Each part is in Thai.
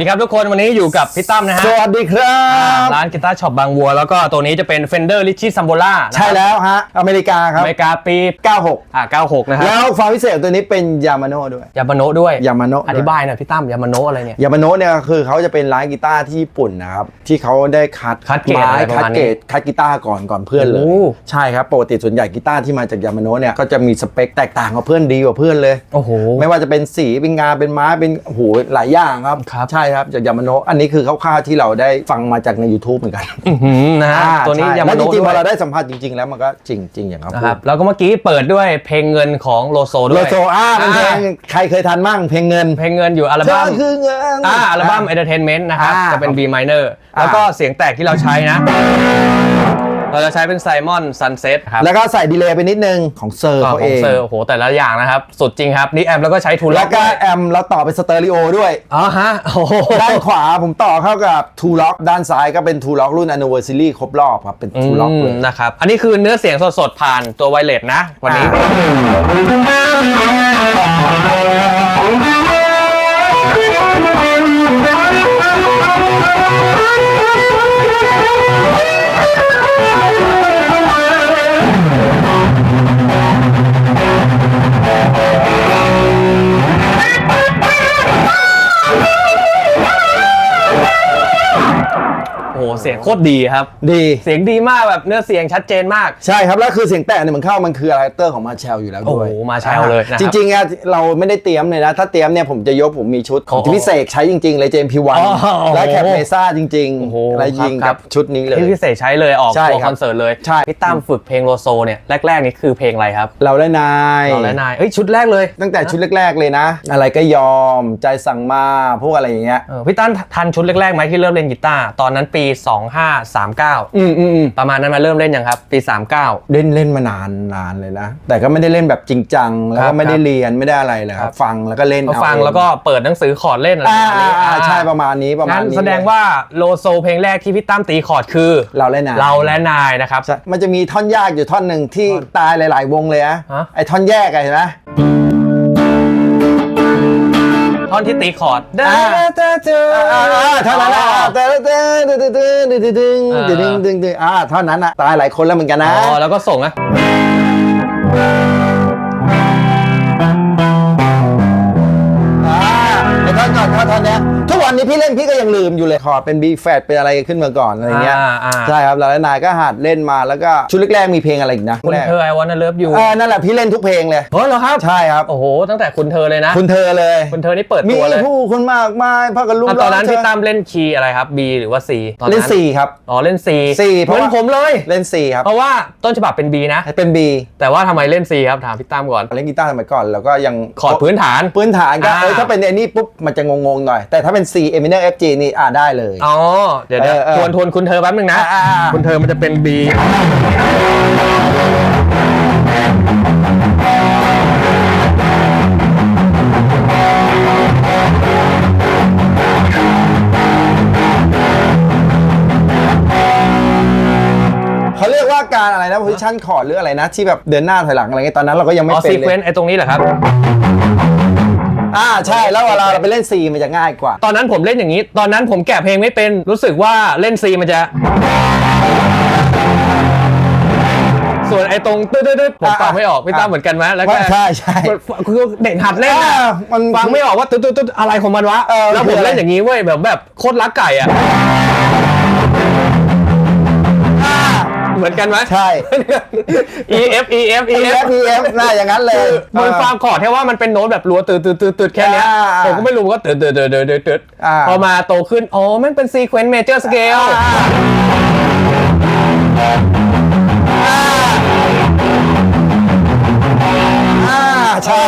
ดีครับทุกคนวันนี้อยู่กับพี่ตั้มนะฮะสวัสดีครับ ร้านกีตาร์ช็อปบางวัว แล้วก็ตัวนี้จะเป็น Fender Richie Sambola ใช่แล้วฮะ อเมริกาครับ อเมริกาปี 96 อ่า96 นะฮะแล้วความพิเศษตัวนี้เป็นยามาโน่ด้วยยามาโนะด้วยยามาโนะอธิบายหน่อยพี่ตั้มยามาโนะอะไรเนี่ยยามาโนะเนี่ยคือเขาจะเป็นร้านกีตาร์ที่ญี่ปุ่นนะครับที่เขาได้คัดคัดเกรดไม้อะไรประคัดมาณนี้เกรดคัดกีตาร์ก่อนก่อนเพื่อนเลยโอ้ใช่ครับปกติส่วนใหญ่กีตาร์ที่มาจากยามาโนะเนี่ยก็จะมีสเปคแตกต่างกับเพื่อนดีกว่าเพื่อนเลยโอ้โหไม่ว่าจะเป็นสีเป็นงานเป็นไม้เป็นโอ้โหหลายอย่างครับครับใช่ครับจากยามาโนะอันนี้คือคร่าวๆที่เราได้ฟังมาจากใน YouTube เหมือนกันอื้อหือนะฮะอ่าตัวนี้ใช่ยาแล้มาวจโนะริงๆพด้อวยเราได้สัมผัสจริง ๆ แล้วมันก็จริงจริงอย่างเขานะพูครับดแล้วก็เมื่อกี้เปิดด้วยเพลงเงินของโลโซด้โลวยโซอ่าเป็นเพลงใครเคยทันมั่งเพลงเงินเพลงเงินอยู่อัลเธบั้อม คือเงิน อ่าอัลบั้ม Entertainment นะครับ อ่าจะเป็น B minor แล้วก็เสียงแตกที่เราใช้นะ เราจะใช้เป็น Simon Sunset ครับ แล้วก็ใส่ดีเลย์ไปนิดนึงของเซอร์ก็เขาขเอองงเซอร์โอ้โหแต่ละอย่างนะครับ สุดจริงครับ นี่แอมแล้วก็ใช้ทูล็แล้อวกก็แอมเราต่อเป็นสเตอริโอด้วยอ๋อฮะ โอ้โห ด้านขวาผมต่อเข้ากับทูล็อกด้านซ้ายก็เป็นทูล็อกรุ่น anniversary ครบรอบครับเป็นทูล็อกเลยมนะครับ อันนี้คือเนื้อเสียงสดๆ ผ่านตัวไวเลสนะ วันนี้ โอ้โหเสียงโคตรดีครับ ดีเสียงดีมากแบบเนื้อเสียงชัดเจนมาก ใช่ครับ แล้วคือเสียงแตกเนี่ยมันเข้ามันคืออะไรเตอร์ของมาเชลอยู่แล้วด้วยโอ้โห Marshall เลยนะครับจริงๆอะเราไม่ได้เตรียมเลยนะ ถ้าเตรียมเนี่ยผมจะยกผมมีชุดของโอ้โหที่พิเศษใช้จริง ๆ เลยเจมพีวันอ๋อและแคปเมซ่าจริงโอ้โหๆและยิงครักับบ ชุดนี้เลย ที่พิเศษใช้เลยออกใช่ตัวครับคอนเสิร์ตเลยใช่ พี่ตั้มฝึกเพลงโลโซเนี่ยแรกๆนี่คือเพลงอะไรครับเราและนาย เราและนายเอ้ยชุดแรกเลยตั้งแต่ชุดแรก ๆ เลยนะ อะไรก็ยอมใจสั่งมาพวกอะไรอย่างเงี้ย เออพี่ตั้มทันชุดแรกๆไหมที่เริ่มเล่นกีตาร์ตอนนั้นปี2539 อืมอืมอืมประมาณนั้นมาเริ่มเล่นยังครับ ปี 39 เล่นเล่นมานานนานเลยนะ แต่ก็ไม่ได้เล่นแบบจริงจัง แล้วครัก็บไม่ได้เรียนไม่ได้อะไรเลยครับฟังแล้วก็เล่นก็เอาฟังเองแล้วก็เปิดหนังสือคอร์ดเล่นอะไรอ่าประมาณนี้อ่าใช่ประมาณนี้ประมาณงั้นนี้แสดงว่าโลโซเพลงแรกที่พี่ตั้มตีคอร์ดคือ เราและนายเราและนายนะครับ ใช่มันจะมีท่อนยากอยู่ท่อนหนึ่งที่ตายหลาย ๆ วงเลยนะฮะ ไอ้ท่อนแยกอะเห็นไหมท่ อนที่ตีคอร์ดอ่าอ่าเท่านั้นอะเต้นเต้นเต้นเต้นเต้นเต้นเต้นอ่าเต้นเต้นเต้นเต้นอ่าเท่านั้นอะตายหลายคนแล้วเหมือนกันนะอ๋อแล้วก็ส่งนะอ่าไอ้ท่อนก่อนท่อนท่อนเนี้ยทุกวั นนี้พี่เล่นพี่ก็ยังลืมอยู่เลยคอร์ดเป็น B flat เป็นอะไรขึ้นมาก่อนอะไรเงี้ยอ่าอ่า ใช่ครับแล้วนายก็หัดเล่นมาแล้วก็ชุดแรกๆมีเพลงอะไรอีกนะคุณแรกเธอไอวอนเลิฟยูเออนั่นแหละพี่เล่นทุกเพลงเลย เฮ้ยเหรอครับ ใช่ครับ โอ้โห ตั้งแต่คุณเธอเลยนะ คุณเธอเลย คุณเธอนี่เปิดมีตัวเลยผู้คนมากมายพักกันลูกอะตอนนั้นเธพี่ตั้มเล่นคีย์อะไรครับ B หรือว่า C ตอนนั้นเล่นสี่ครับ อ๋อเล่น C C เหเพราะมือนว่าผมเลย เล่นสี่ครับเพราะว่าต้นฉบับเป็น B นะ เป็น B แต่ว่าทำไมเล่น C ครับถามพี่ตั้มก่อน เล่นกีตาร์สมัยก่อนแล้วก็ยัง คอร์ดพื้นฐาน พื้นฐานก็อ่า เอ้ยถ้าเป็นไอ้นี่ปุ๊บมันจะงงๆหน่อย แต่ถ้าเป็น C e m i n e r FG นี่อ่าได้เลย อ๋อ เดี๋ยวเดี๋ยวเออเออทวนทวนคุณเธอแป๊บนึงนะ อ่าอ่าอ่าคุณเธอมันจะเป็น B เขาเรียกว่าการอะไรนะ position chord หรืออะไรนะ ที่แบบเดินหน้าถอยหลังอะไรเงี้ยตอนนั้นเราก็ยังไม่อ๋อเป็ซีนเคเลวนยต์ไอ้ตรงนี้เหรอครับ อ่าใช่แล้วเวลาเราไปเล่น C มันจะง่ายกว่า ตอนนั้นผมเล่นอย่างนี้ ตอนนั้นผมแกะเพลงไม่เป็นรู้สึกว่าเล่น C มันจะ ส่วนไอ้ตรงตืดๆๆผมฟังไม่ออกพี่ตั้มเหมือนกันไหมแล้วก็ใช่ใช่คือเด็กหัดเล่นอ่าอะมัน ฟังไม่ออกว่าตุ๊ดตุ๊ดตุ๊ดอะไรของมันวะเออ แล้วผมเล่นอย่างนี้เว้ยแบบแบบโคตรรักไก่อะ เหมือนกันไหมใช่ E F E F E E F F E F น่าอย่างนั้นเลยมันฟังคอร์ดแค่ว่ามันเป็นโน้ตแบบรัวตืดตืดตืดตืดแค่เนี้ยอ่าผมก็ไม่รู้ว่าตืดตืดตืดตืดตืดตืดอ่าพอมาโตขึ้น อ๋อ มันเป็นซีเควนต์เมเจอร์สเกลอ่าใช่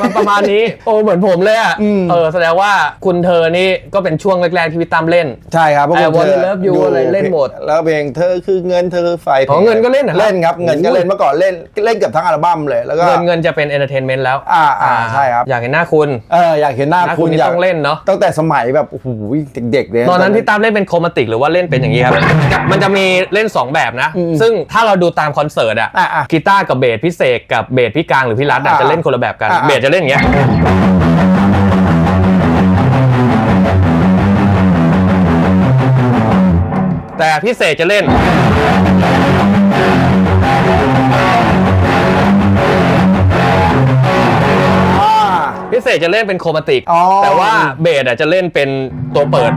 มันประมาณนี้ โอ้เหมือนผมเลยอะอืม เออแสดงว่าคุณเธอนี่ก็เป็นช่วงแรกๆที่พี่ตั้มเล่น ใช่ครับพวก I คุณ want ธ to love you อะไรเล่นหมดแล้วเพลงเธอคือเงินเธอคือไฟอ๋อเงินก็เล่นเหรอครับ เล่นครับเงินก็เล่นเมื่อก่อนเล่นเล่นเกับทั้งอัลบั้มเลยแล้วก็ เงินเงินจะเป็นเอนเตอร์เทนเมนต์แล้วอ่าอ่าใช่ครับ อยากเห็นหน้าคุณเอออยากเห็นหน้าหน้าคุคุณณนี่อยากต้องเล่นเนาะ ตั้งแต่สมัยแบบโอ้โหเด็กๆเลย ตอนนั้นพี่ตั้มเล่นเป็นโครมาติกหรือว่าเล่นเป็นอย่างนี้ครับ มันจะมีเล่น 2 แบบนะอืมซึ่งถ้าเราดูตามคอนเสิร์ตอะอะอะกีตาร์กับเบสพิเศษกับเบสพี่กลางหรือพี่รัตอะอะจะเล่นคนละแบบกัน อะอะเบสจะเล่นอย่างเงี้ยแต่พิเศษจะเล่นพิเศษจะเล่นเป็นโครมาติกแต่ว่าเบสอะจะเล่นเป็นตัวเปิด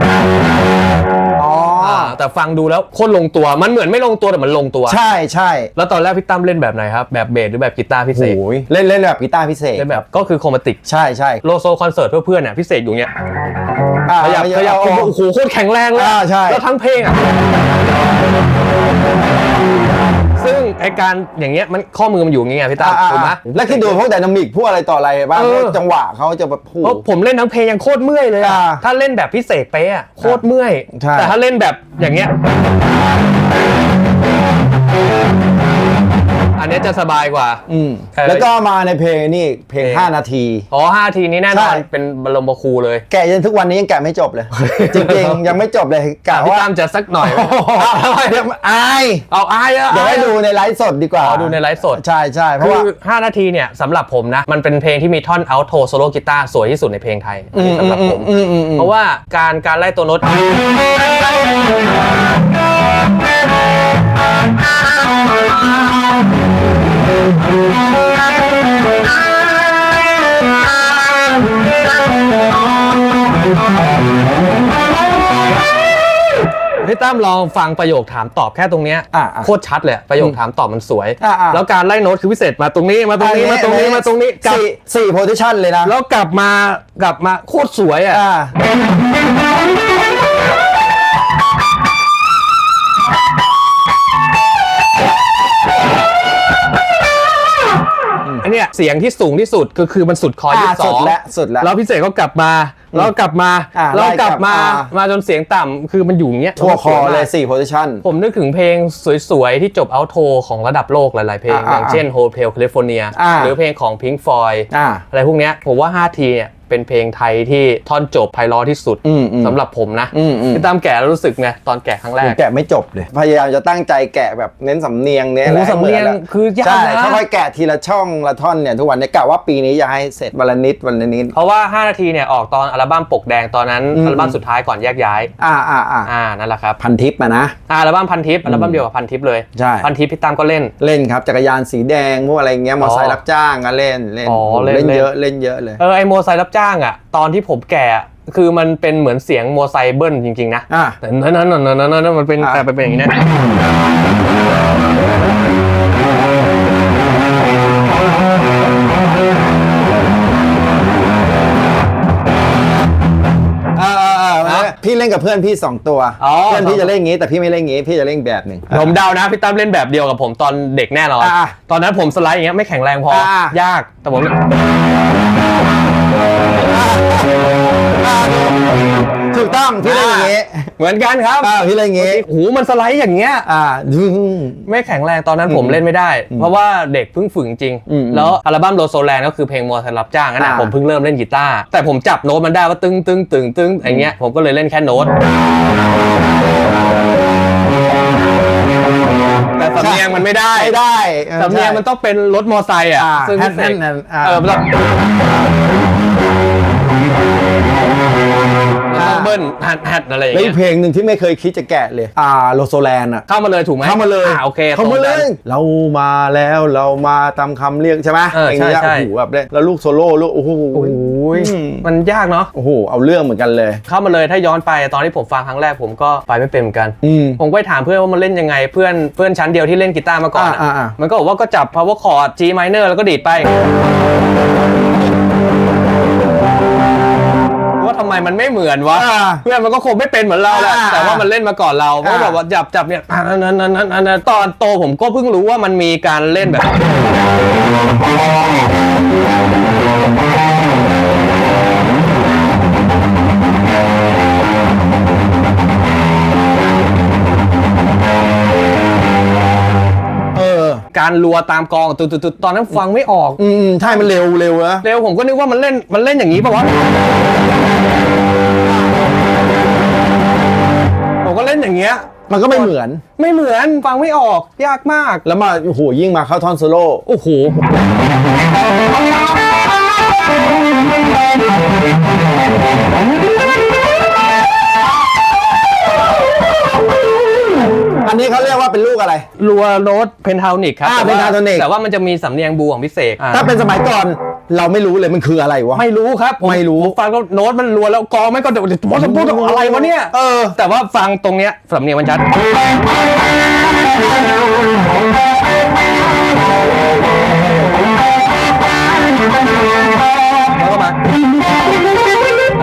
าแต่ฟังดูแล้วโคตรลงตัวมันเหมือนไม่ลงตัวแต่มันลงตัว ใช่ใช่แล้วตอนแรกพี่ตั้มเล่นแบบไหนครับ แบบเบสหรือแบบกีตาร์พี่เสกโอ้ยเล่นเล่นแบบกีตาร์พิเศษเล่นแบบก็คือโครมาติกใช่ใช่โลโซคอนเสิร์ตเพื่อเพื่อนเนี่ยพี่เสกอยู่เนี้ยอ่าขยับขยับโอ้โหโคตรแข็งแรงเลยอ่าใช่ แล้วทั้งเพลงอะ ซึ่งไอการอย่างเงี้ยมันข้อมือมันอยู่อย่างเงี้ยพี่ตั้มอ่าถูกไหมอ่าแล้วคิดดูพวกไดนามิกพวกอะไรต่ออะไรบ้างเออ พวกจังหวะเขาจะแบบพูด เพราะผมเล่นทั้งเพลงยังโคตรเมื่อยเลยอะอ่าถ้าเล่นแบบพี่เสกเป๊ะอะโคตรเมื่อย ใช่ แต่ถ้าเล่นแบบอย่างเงี้ย อันเนี้ยจะสบายกว่า อืมเออ แล้วก็มาในเพลงนี่เพลงเพลง 5 นาที อ๋อห้าทีนี้แน่นอนใช่ เป็นบรมครูเลยแกะจนทุกวันนี้ยังแกะไม่จบเลย จริงๆ ยังไม่จบเลยกะพี่ว่าตามจะสักหน่อยเอาเดี๋ยวอายเอาอายอะเดี๋ยวให้ดูในไลฟ์สดดีกว่าอ๋อดูในไลฟ์สด ใช่ใช่เพคืราะว่าอ5นาทีเนี่ยสำหรับผมนะ มันเป็นเพลงที่มีท่อนอัลโทโซโล่กีตาร์สวยที่สุดในเพลงไทยอันนี้สำหรับผม อืมอืมอืม เพราะว่าการการไล่ตัวโน้ต พี่ตั้มลองฟังประโยคถามตอบแค่ตรงเนี้ยอะอะโคตรชัดเลยประโยคถามตอบมันสวย อะอะ แล้วการไล่โน้ตคือพิเศษมาตรงนี้มาตรงนี้มาตรงนี้มาตรงนี้กลับสี่สี่โพซิชันเลยนะแล้วกลับมากลับมาโคตรสวยอะ อ่า อันเนี้ยเสียงที่สูงที่สุดก็คือมันสุดคออ่ายี่สิบสสุอดงแล้วสุดแล้วแล้วพิเศษก็กลับมา แล้วกลับมาอะแล้วกลับมาไล่กลับมา มาจนเสียงต่ำคือมันอยู่อย่างเงี้ยทั่วคอเลยสวมากสี่โพซิชัน ผมนึกถึงเพลงสวยๆ ที่จบเอาโทของระดับโลกหลายๆเพลง อะอย่างเช่น Hotel California อะหรือเพลงของ Pink Floyd อ่า อะไรพวกเนี้ยผมว่า5ทีเนี่ยเป็นเพลงไทยที่ท่อนจบไพเราะที่สุดอืมอืมสำหรับผมนะอืมอืมพี่ตามแก่แล้วรู้สึกไงตอนแก่ครั้งแรก แกะไม่จบเลย พยายามจะตั้งใจแกะแบบเน้นสำเนียงเน้นโอ้อะไรให้สำเนียงหมืแล้วคือยากใช่นะ ค่อยๆแกะทีละช่องละท่อนเนี่ยทุกวันเนี่ยกะว่าปีนี้จะให้เสร็จวันละนิดวันละนิด เพราะว่า 5 นาทีเนี่ยออกตอนอัลบั้มปกแดงตอนนั้นอืม อัลบั้มสุดท้ายก่อนแยกย้ายอ่าอ่าอ่าอ่านั่นแหละครับพันทิปมานะ อ่าอัลบั้มพันทิปอัลบั้มเดียวกับพันทิปเลยใช่ พันทิปพี่ตามก็เล่น เล่นครับจักรยานสีแดงพวกอะไรเงี้ยมอเตอร์ไซค์รับจ้างก็เล่นเล่นอ๋อเล่นเล่นเล่น เยอะเล่นเยอะเลยเออไอโมไซค์รับจ้างอะตอนที่ผมแก่อะคือมันเป็นเหมือนเสียงโมไซค์เบิ้ลจริงๆนะอ่าแต่นั่นนั่นนั่นนั่นนั่นมันเป็นอะ แต่เป็นอย่างนี้นะ พี่เล่นกับเพื่อนพี่สองตัว อ๋อ เพื่อนพี่จะเล่นอย่างงี้ แต่พี่ไม่เล่นอย่างงี้ พี่จะเล่นอีกแบบหนึ่ง ผมเดานะพี่ตั้มเล่นแบบเดียวกับผมตอนเด็กแน่นอน อะตอนนั้นผมสไลด์อย่างเงี้ยไม่แข็งแรงพออะยากแต่ผม ถูกต้องพี่เล่นอย่างงี้เหมือนกันครับอ่าพี่เล่นอย่างงี้โอ้โหมันสไลด์อย่างเงี้ยอ่าดึงไม่แข็งแรงตอนนั้นผมเล่นไม่ได้ เพราะว่าเด็กเพิ่งฝึกจริงอืมแล้วอัลบั้มโลโซแลนก็คือเพลงมัวไซค์รับจ้างนั่นแหละอ่าผมเพิ่งเริ่มเล่นกีตาร์แต่ผมจับโน้ตมันได้ว่าตึงตึงตึงตึงอย่างเงี้ยผมก็เลยเล่นแค่โน้ตแต่สำเนียงมันไม่ได้ไม่ได้ออสำเนียงมันต้องเป็นรถมอไซค์อะอ่าซึ่งแฮพี่นเสแฮกนแฮนอ่าเอ อมันต้องมันต้องเบิ้ลแฮดแฮดอะไรอย่างแล้วเงี้อียกเพลงหนึ่งที่ไม่เคยคิดจะแกะเลย อ่าโลโซแลนอะเข้ามาเลยถูกไหมเข้ามาเลยอ่โอเคเข้ามาตรงเลกันยเรามาแล้วเรามาตามคำเรียกใช่ไหมเออเพลงนี้ใช่ใช่โอ้โหแบบเล่นแล้วลูกโซโล่ลูกโอ้โหโอ้ยอืมมันยากเนาะ โอ้โหเอาเรื่องเหมือนกันเลย เข้ามาเลยถ้าย้อนไปตอนที่ผมฟังครั้งแรกผมก็ไปไม่เป็นเหมือนกัน อืม ผมก็ไปถามเพื่อนว่ามันเล่นยังไงเพื่อนเพื่อนชั้นเดียวที่เล่นกีตาร์มาก่อนอะอ่าอ่าอ่ามั มันก็บอกว่าก็จับ power chord G minor แล้วก็ดีดไปว่า ทำไมมันไม่เหมือนวะ อ่าเพื่อนมันก็คงไม่เป็นเหมือนเราแหละอ่าแต่ว่ามันเล่นมาก่อนเราเพราะอ่า แบบว่าจับจับเนี่ยอันนั้นอันนั้นอันนั้นตอนโตผมก็เพิ่งรู้ว่ามันมีการเล่นแบบ การรัวตามกองตุดๆๆตอนนั้นฟังไม่ออก อืมใช่มันเร็วเร็วนะเร็วผมก็นึกว่ามันเล่นมันเล่นอย่างนี้ป่าวะผมก็เล่นอย่างเงี้ย มันก็ไม่เหมือน ไม่เหมือนฟังไม่ออกยากมาก แล้วมาโอ้โหยิ่งมาเข้าท่อนโซโล่โอ้โห ว่าเป็นลูกอะไร รัวโรสเพนทานิกครับอ่าแต่ว่า Pentatonicc แต่ว่ามันจะมีสำเนียงบูของพิเศษอ่าถ้าเป็นสมัยก่อนเราไม่รู้เลยมันคืออะไรวะ ไม่รู้ครับผไม่รู้ผฟังก็โน้ตมันรัวแล้วกองไม่ก็เดี๋ยวพูดพูดอะไรวะเนี่ย เออ แต่ว่าฟังตรงเนี้ยสำเนียงมันชัด แล้วก็มา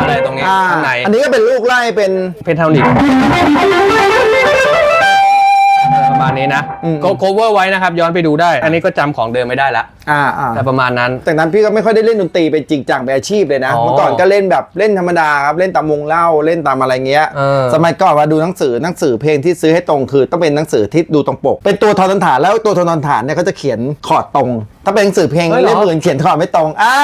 อะไรตรงเนี้ยอ่าข้างในอันนี้ก็เป็นลูกไล่เป็น เพนทานิก ประมาณนี้นะอืม ก็ cover ไว้นะครับ ย้อนไปดูได้ อันนี้ก็จำของเดิมไม่ได้ละ อ่าอ่าแต่ประมาณนั้นจากนั้นพี่ก็ไม่ค่อยได้เล่นดนตรีเป็นจริงจังเป็นอาชีพเลยนะ อ๋อเมื่อก่อนก็เล่นแบบเล่นธรรมดาครับ เล่นตามวงเล่าเล่นตามอะไรเงี้ย เออ สมัยก่อนว่าดูหนังสือหนังสือเพลงที่ซื้อให้ตรงคือต้องเป็นหนังสือที่ดูตรงปก เป็นตัวทอทันฐานแล้วตัวทอทันฐานเนี่ยเขาจะเขียนคอร์ดตรง ถ้าเป็นหนังสือเพลงเฮ้ยเหรอ เล่มอื่นเขียนคอร์ดไม่ตรงอ่า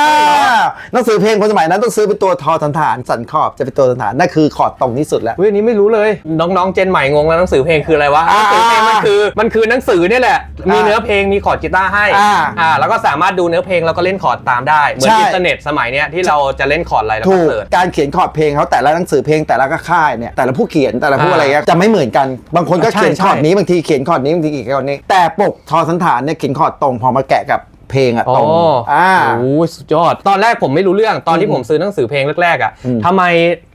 หนังสือเพลงคนสมัยนั้นต้องซื้อเป็นตัวทอทันฐานสันขอบจะเป็นตัวทันฐานนั่นคือคอร์ดตรงที่สุดแล้วเฮ้ยอันนี้ไม่รู้เลย น้องๆ เจนใหม่งงแล้วหนังสือเพลงคืออะไรวะ หอ่านังสือเพลงมันคือ มันคือหนังสือเนี่ยแหละ มีเนื้อเพลง มีคอร์ดกีตาร์ให้ อ่า อ่า แล้วก็สามารถดูเนื้อเพลงแล้วก็เล่นคอร์ดตามได้ เหมือนใช่ อินเทอร์เน็ตสมัยเนี้ยที่เราจะเล่นคอร์ดอะไรเราถูก็กเสิร์ช การเขียนคอร์ดเพลงเขาแต่ละหนังสือเพลงแต่ละค่ายเนี่ยแต่ละผู้เขียนแต่ละผู้อ่าอะไรเงี้ยจะไม่เหมือนกันบางคนก็ใช่เขียนคอร์ดใช่นี้บางทีเขียนคอร์ดนี้บางทีเขียนคอร์ดนี้ แต่ปกทอสันฐานเนี่ยเขียนคอร์ดตรงพอมาแกะกับเพลงอะตรงอ่า โอ้สุดยอด ตอนแรกผมไม่รู้เรื่อง ตอนที่ผมซื้อหนังสือเพลงแรกๆอะอืมทำไม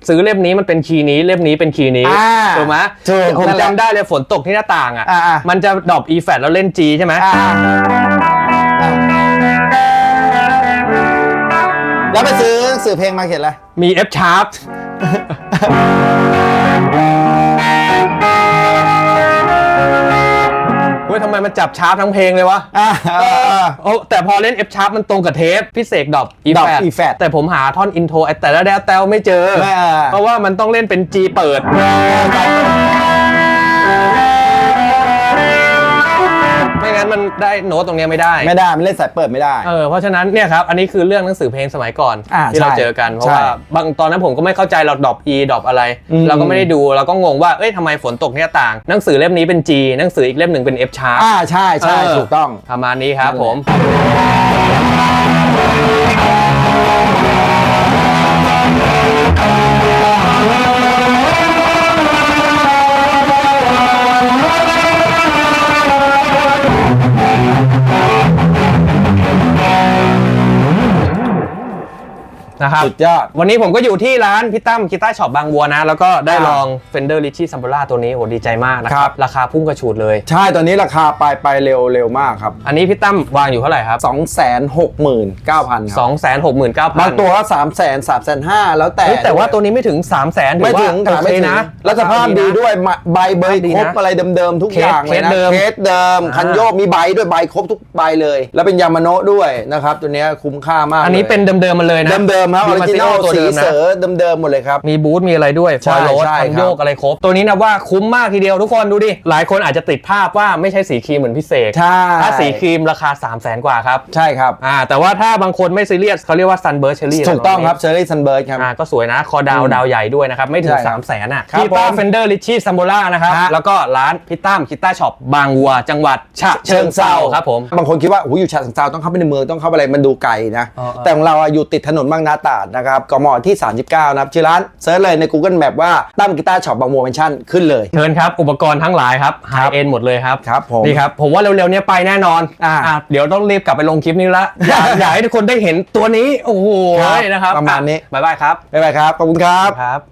ซื้อเล่มนี้มันเป็นคีย์นี้ เล่มนี้เป็นคีย์นี้ อ่าถูกไหมถูกผมนั่นแหละจำได้เลยฝนตกที่หน้าต่างอะ อ่าอ่ามันจะดรอป E flat แล้วเล่น G ใช่ไหม อ่า แล้วไปซื้อหนังสือเพลงมาเขียนอะไร มี F sharp เฮ้ยทำไมมันจับชาร์ปทั้งเพลงเลยวะอ่าโอ้แต่พอเล่น F sharp มันตรงกับเทปพี่เสกดรอป E ดรอป flat E flat แต่ผมหาท่อนอินโทรแต่ละแดวแตวไม่เจอ ไม่อ่า เพราะว่ามันต้องเล่นเป็น G เปิดไม่งั้ ได้โน้ตตรงเนี้ยไม่ได้ ไม่ได้มันเล่นสายเปิดไม่ได้ เออเพราะฉะนั้นเนี่ยครับอันนี้คือเรื่องหนังสือเพลงสมัยก่อนอ่าที่เราใช่เจอกันเพราะใช่ว่าบางตอนนั้นผมก็ไม่เข้าใจเราดรอป E ดรอปอะไร อืม เราก็ไม่ได้ดูเราก็งงว่าเอ้ยทำไมฝนตกเนี่ยต่าง หนังสือเล่มนี้เป็น G หนังสืออีกเล่มหนึ่งเป็น F sharp อ่าใช่ใช่เถูกต้อง ประมาณนี้ครับผม นะครับสุดยอด วันนี้ผมก็อยู่ที่ร้านพี่ตั้มกีตาร์ช็อปบางวัวนะ แล้วก็ได้อ่าลอง Fender Richie s a m b o l a ตัวนี้โอ้ดีใจมากนะคครัรับ บ ราคาพุ่งกระฉูดเลย ใช่ตอนนี้ราคาไปไปเร็วเร็วมากครับ อันนี้พี่ตั้มวางอยู่เท่าไหร่ครับ 2 6 9 0 0 0ครับ2 6 9 0 0 0บางตัวก็3 0 0 0 0 0 3 5 0 0แล้วแต่เฮ้ยแต่ว่าตัวนี้ไม่ถึง 3 0 0 0 0 0ไม่ถึงถือถามว่าไม่โอเคถึงนะ แล้วสภาพดีด้วยมาใบเบอร์ดีครบนะอะไรเดิมๆทุกเคสอย่างเลยนะเคสเดิมเคสเดิม คันโยกมีใบด้วยใบครบทุกใบเลย แล้วเป็นยามาโนะด้วยนะครับ ตัวเนี้ยคุ้มค่ามากอันนี้ลยเป็นเดิมๆมาเลยนะ เดิมๆครับออริจินอลตัวสีเดิมนะเสือเดิมๆหมดเลยครับ มีบูธมีอะไรด้วยฟใช่อยล์โรสใช่คันครับโยกอะไรครบ ตัวนี้นะว่าคุ้มมากทีเดียวทุกคนดูดิ หลายคนอาจจะติดภาพว่าไม่ใช่สีครีมเหมือนพิเศษ ใช่ ถ้าสีครีมราคา 3 0 0 0 0 0กว่าครับ ใช่ครับ อ่า แต่ว่าถ้าบางคนไม่ซีเรียสเขาเรียกว่า Sunburst Cherry ถูกต้องครับเชอร์รี่ซันเบิร์ดครับ อ่า ก็สวยนะ คอดาวอืมดาวใหญ่ด้วยนะครับ ไม่ถึงใช่ครับ3 0 0แสนอะครับกีตาผร์มเฟนเดอร์ลิชชี่ซัมโบล่านะครับฮะแล้วก็ร้านพี่ตั้มกีตาร์ช็อปบางวัว จังหวัดฉะเชิงเซาครับผม บางคนคิดว่าโอ้โหอยู่ฉะเชิงเซาต้องเข้าไปในเมืองต้องเข้าไปอะไรมันดูไกลนะเออเออแต่ของเราอะอยู่ติดถนนบางนาตราดนะครับกมที่ 39 นะครับชื่อร้านเซิร์ชเลยใน Google Map ว่าตั้มกีตาร์ช็อปบางมัวเมนชั่นขึ้นเลย เชิญครับ อุปกรณ์ทั้งหลายครับไฮเอ็นหมดเลยครับ ครับผม นี่ครับ ผมว่าเร็วๆเนี้ยไปแน่นอนอ่าอะเดี๋ยวต้องรีบกลับไปลงคลิปนี้ละ อยากอยากให้ทุกคนได้เห็นตัวนี้ โอ้โหครับนะครับประมาณนี้ อะบ๊ายบายครับ บ๊ายบายครับ ขอบคุณครับ ครับ